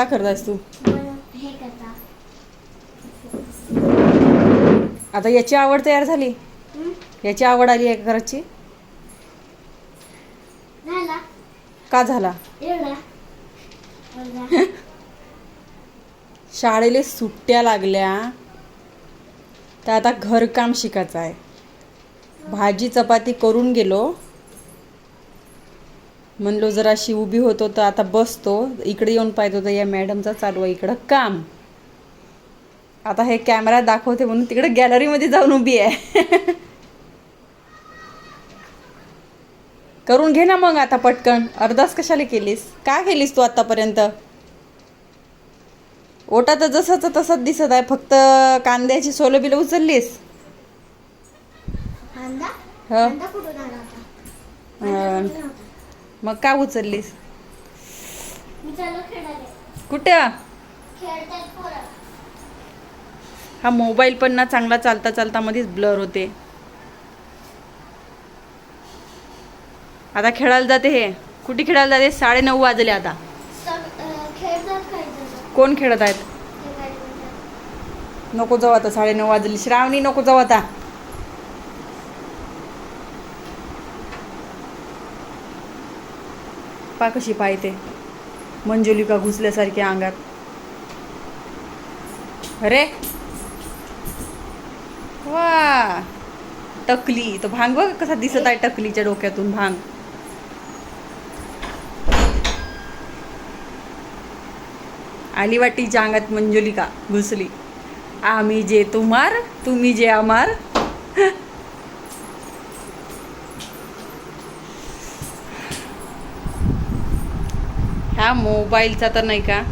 काय करतायस तू? आता याची आवड तयार झाली? याची आवड आली आहे का झाला. का झाला. शाळेला सुट्ट्या लागल्या. तर आता घरकाम शिकायचं आहे. भाजी चपाती करून गेलो. म्हणलो जराशी उभी होतो तर आता बसतो. इकडे येऊन पाहत होतं या मॅडमचा चालू आहे इकडं काम. आता हे कॅमेरा दाखवते म्हणून तिकडे गॅलरीमध्ये जाऊन उभी आहे. करून घे ना मग आता पटकन. अर्धाच कशाला केलीस? काय केलीस तू आतापर्यंत? ओटा तर जसाच तसाच दिसत आहे. फक्त कांद्याची सोलं बिलं उचललीस? कांदा? ह. कांदा मग का उचललीस? कुठं? हा मोबाईल पण ना चांगला चालता चालता मध्येच ब्लर होते. आता खेळायला जाते हे. कुठे खेळायला जाते? साडे नऊ वाजले आता. कोण खेळत आहेत? नको जाऊ आता साडे नऊ वाजले. श्रावणी नको जाऊ आता. पा कशी पाहते? मंजुलिका घुसल्यासारखी अंगात. अरे! वा! टकली. तो भांग बघ कसा दिसत आहे टकलीच्या डोक्यातून भांग. आली वाटीच्या अंगात मंजुलिका घुसली. आम्ही जे तुम्हार तुम्ही जे आमार. हा मोबाईलचा तर नाही का?